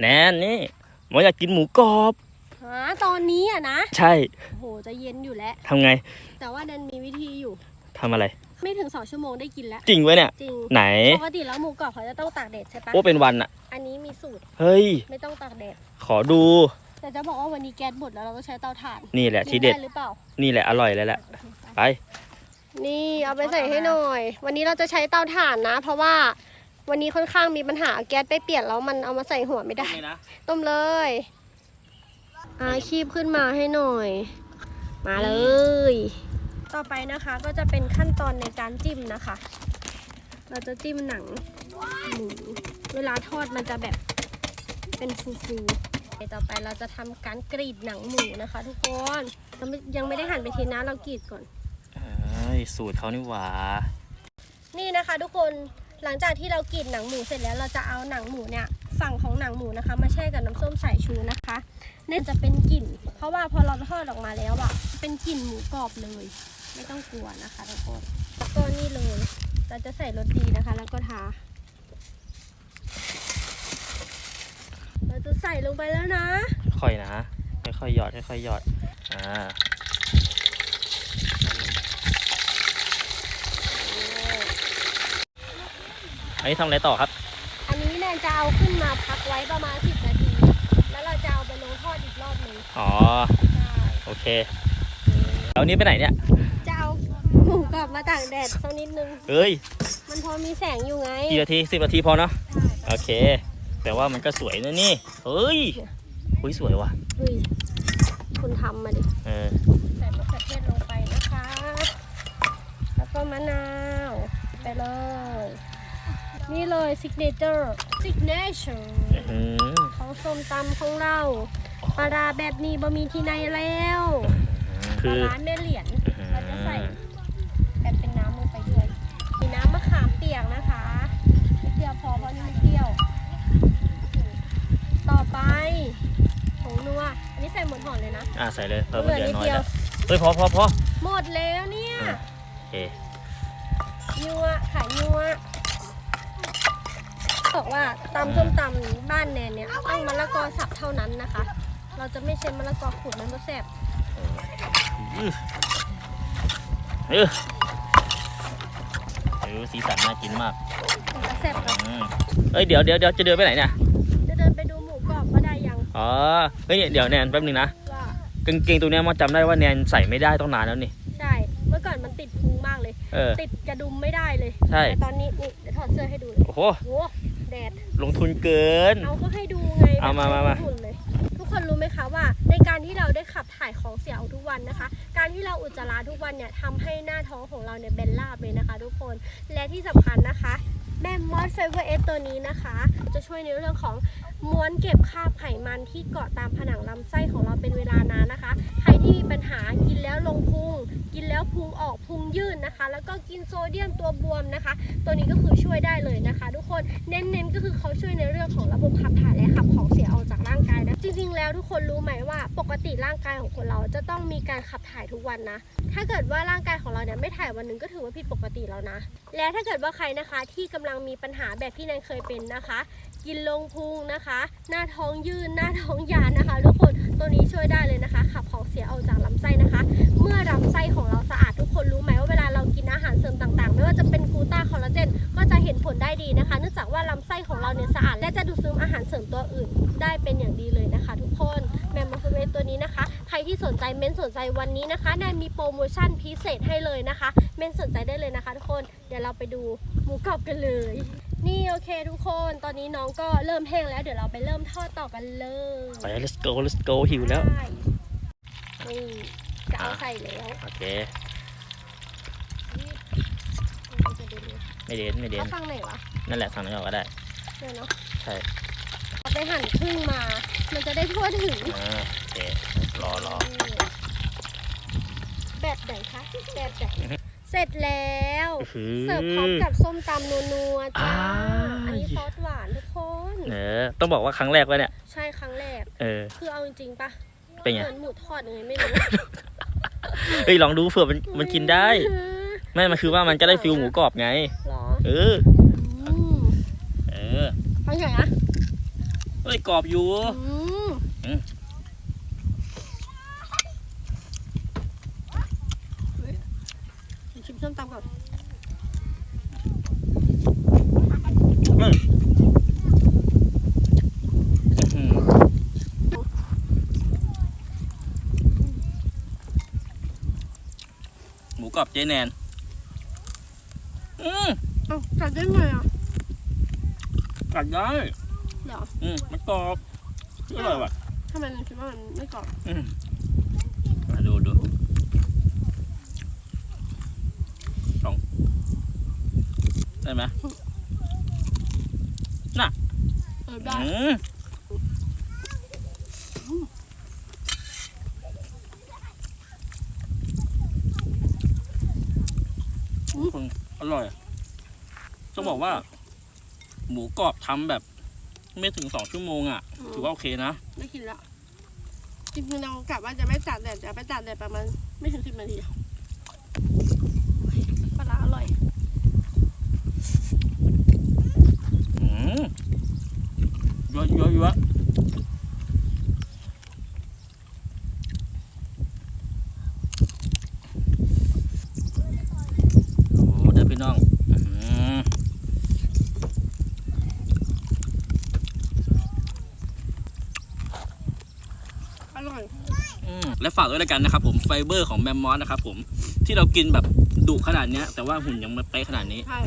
แนนนี่หมออยากกินหมูกรอบ หาตอนนี้อะนะใช่โอ้โหจะเย็นอยู่แล้ว ทำไงแต่ว่านันมีวิธีอยู่ ทำอะไร ไม่ถึงสองชั่วโมงได้กินแล้ว จริงไว้เนี่ย จริง ไหนปกติแล้วหมูกรอบเขาจะต้องตากแดดใช่ปะโอ้เป็นวันอะอันนี้มีสูตรเฮ้ย ไม่ต้องตากแดด ขอดู แต่จะบอกว่าวันนี้แก๊สหมดแล้วเราต้องใช้เตาถ่านนี่แหละทีกินเด็ดได้หรือเปล่า นี่แหละอร่อยเลยแหละไป นี่เอาไปใส่ให้หน่อย วันนี้เราจะใช้เตาถ่านนะ เพราะว่า วันนี้ค่อนข้างมีปัญหาแก๊สไปเปลี่ยนแล้วมันเอามาใส่หัวไม่ได้ต้มเลยอาคีบขึ้นมาให้หน่อย มาเลย ต่อไปนะคะก็จะเป็นขั้นตอนในการจิ้มนะคะ เราจะจิ้มหนังหมูเวลาทอดมันจะแบบเป็นฟูๆต่อไปเราจะทำการกรีดหนังหมูนะคะ ทุกคนเราไม่ยังไม่ได้หั่นไปทีนะเรากรีดก่อนเอ้ยสูตรเขานี่หว่านี่นะคะ ทุกคน หลังจากที่เรากรีดหนังหมูเสร็จแล้วเราจะเอาหนังหมูเนี่ยฝั่งของหนังหมูนะคะมาแช่กับน้ำส้มสายชูนะคะนี่จะเป็นกลิ่น เพราะว่าพอเราทอดออกมาแล้วอะเป็นกลิ่นหมูกรอบเลย ไม่ต้องกลัวนะคะทุกคนแล้วก็นี่เลยเราจะใส่รสดีนะคะ แล้วก็ทา เราจะใส่ลงไปแล้วนะ ค่อยนะ ค่อยๆหยอดค่อยๆหยอด อ่า อันนี้ทำอะไรต่อครับ อันนี้แนนจะเอาขึ้นมาพักไว้ประมาณ10นาที แล้วเราจะเอาไปลงทอดอีกรอบหนึ่งอ๋อ ใช่โอเค แล้วนี้ไปไหนเนี่ย จะเอาหมูกรอบมาตากแดดสักนิดนึงเฮ้ยมันพอมีแสงอยู่ไงกี่นาทีสิบนาทีพอเนาะ โอเค แต่ว่ามันก็สวยนะนี่ เฮ้ยหุยสวยว่ะ เฮ้ยคุณทำมาดิ เออ ใส่มะเขือเทศลงไปนะคะ แล้วก็มะนาว ไปเลย นี่เลยซิกเนเจอร์ซิกเนเจอร์อืมของส้มตำของเราปลาร้าแบบนี้บะมีที่ไหนแล้วปคืลาอ ร้าแม่เหรียญเราจะใส่แบบเป็นน้ำลงไปด้วยมีน้ำมะขามเปียกนะคะนิดเดียวพอเพราะนี่มันเปรี้ยว ต่อไปผงนัวอันนี้ใส่หมดห่อเลยนะ อ่าใส่เลยเพิ่มเหลือเดือนนิดน้อยเดียว แล้วเฮ้ยพอพอพอหมดแล้วเนี่ย โอเค ยัวขายยัว บอกว่าตำส้มตำบ้านแนนเนี่ยต้องมะละกอสับเท่านั้นนะคะ เราจะไม่ใช้มะละกอขูดมันก็แซ่บเออเออสีสันน่ากินมากมันก็แซ่บครับอืมเอ้ยเดี๋ยวเดี๋ยวเดี๋ยวจะเดินไปไหนเนี่ยจะเดินไปดูหมูกรอบก็ได้ยังอ๋อเฮ้ยเดี๋ยวแนนแป๊บนึงนะว่า กางเกงตัวเนี้ยมอจำได้ว่าแนนใส่ไม่ได้ต้องนานแล้วนี่ใช่ เมื่อก่อนมันติดพุงมากเลย เออ ติดกระดุมไม่ได้เลยใช่ แต่ตอนนี้นี่เดี๋ยวถอดเสื้อให้ดูเลยโอ้โหโหแดด ลงทุนเกิน เอาก็ให้ดูไงเอามามามา แบบหุ่นเลยทุกคนรู้ไหมคะว่า ในการที่เราได้ขับถ่ายของเสียออกทุกวันนะคะ การที่เราอุจจาระทุกวันเนี่ยทำให้หน้าท้องของเราเนี่ยเบนราบเลยนะคะ ทุกคน และที่สำคัญนะคะ แม่มอสเฟเวอร์เอสตัวนี้นะคะ จะช่วยในเรื่องของม้วนเก็บคราบไขมันที่เกาะตามผนังลำไส้ของเราเป็นเวลานานนะคะ ใครที่มีปัญหากินแล้วลงพุง กินแล้วพุงออกพุงยื่นนะคะ แล้วก็กินโซเดียมตัวบวมนะคะ ตัวนี้ก็คือช่วยได้เลยนะคะ ทุกคนเน้นๆก็คือเขาช่วยในเรื่องของระบบขับถ่ายและขับของเสียออกจากร่างกายนะจริงๆแล้วทุกคนรู้ไหมว่าปกติร่างกายของคนเราจะต้องมีการขับถ่ายทุกวันนะ ถ้าเกิดว่าร่างกายของเราเนี่ยไม่ถ่ายวันหนึ่งก็ถือว่าผิดปกติแล้วนะ และถ้าเกิดว่าใครนะคะที่กำลังมีปัญหาแบบที่แนนเคยเป็นนะคะ กินลงพุงนะคะ หน้าท้องยืนหน้าท้องยานนะคะ ทุกคนตัวนี้ช่วยได้เลยนะคะ ขับของเสียออกจากลำไส้นะคะ เมื่อลำไส้ของเราสะอาดทุกคนรู้ไหมว่าเวลาเรากินอาหารเสริมต่างๆ ไม่ว่าจะเป็นกูต้าคอลลาเจนก็จะเห็นผลได้ดีนะคะ เนื่องจากว่าลำไส้ของเราเนี่ยสะอาดและจะดูดซึมอาหารเสริมตัวอื่น ได้เป็นอย่างดีเลยนะคะ ทุกคน แมมมาฟเวตัวนี้นะคะ ใครที่สนใจเม้นสนใจวันนี้นะคะแนนมีโปรโมชั่นพิเศษให้เลยนะคะ เม้นสนใจได้เลยนะคะ ทุกคนเดี๋ยวเราไปดูหมูกรอบกันเลย นี่โอเคทุกคนตอนนี้น้องก็เริ่มแห้งแล้วเดี๋ยวเราไปเริ่มทอดต่อกันเลยไป let's go let's go หิวแล้วได้นี่จะเอาใส่แล้วโอเคนี่จะดูดิไม่เด่นไม่เด่นเอาฟังไหนวะนั่นแหละสั่งนั้นก่อนก็ได้เดี๋ยวเนาะใช่เอา ไปหั่นครึ่งมา มันจะได้ทั่วถึงอ่าโอเครอรอแบบไหนคะแบบไหนเสร็จแล้วคือเสิร์ฟพร้อมกับส้มตำนัวๆจ้าอ่าอันนี้ซอสหวานทุกคนเออต้องบอกว่าครั้งแรกวะเนี่ย ใช่ครั้งแรก เออ คือเอาจริงๆปะเป็นไงเหมือนหมูทอดยังไงไม่รู้เฮ้ยลองดูเผื่อมันมันกินได้ ไม่ มันคือว่ามันจะได้ฟิลหมูกรอบไงหรอเอออืมเออฟังเฉยนะ เฮ้ยกรอบอยู่ อืมอืม เฮ้ยชิมส้มตำก่อนเฮ้ยอื้อหือหมูกรอบเจ๊แนน อืม เอ้ากัดได้ไงอะ กัดได้ เดี๋ยวอืมมันกรอบอร่อยว่ะทำไมเราคิดว่ามันไม่กรอบอืมมาดูดูสองได้ไหมเออได้ อืมคนอร่อย ต้องบอกว่า หมูกรอบทำแบบ ไม่ถึงสองชั่วโมงอะถือว่าโอเคนะ ไม่กินละจริงๆเรากะว่าจะไม่ตากแดดจะไปตากแดดประมาณไม่ถึงสิบนาทีปลาร้าอร่อย อืมเยอะเยอะเยอะโอ้เด้อพี่น้องอื้อหือ อร่อย อืม และฝากด้วยแล้วกันนะครับผมไฟเบอร์ของแมมมอสนะครับผมที่เรากินแบบดุขนาดเนี้ยแต่ว่าหุ่นยังไม่เป๊ะขนาดนี้ ใช่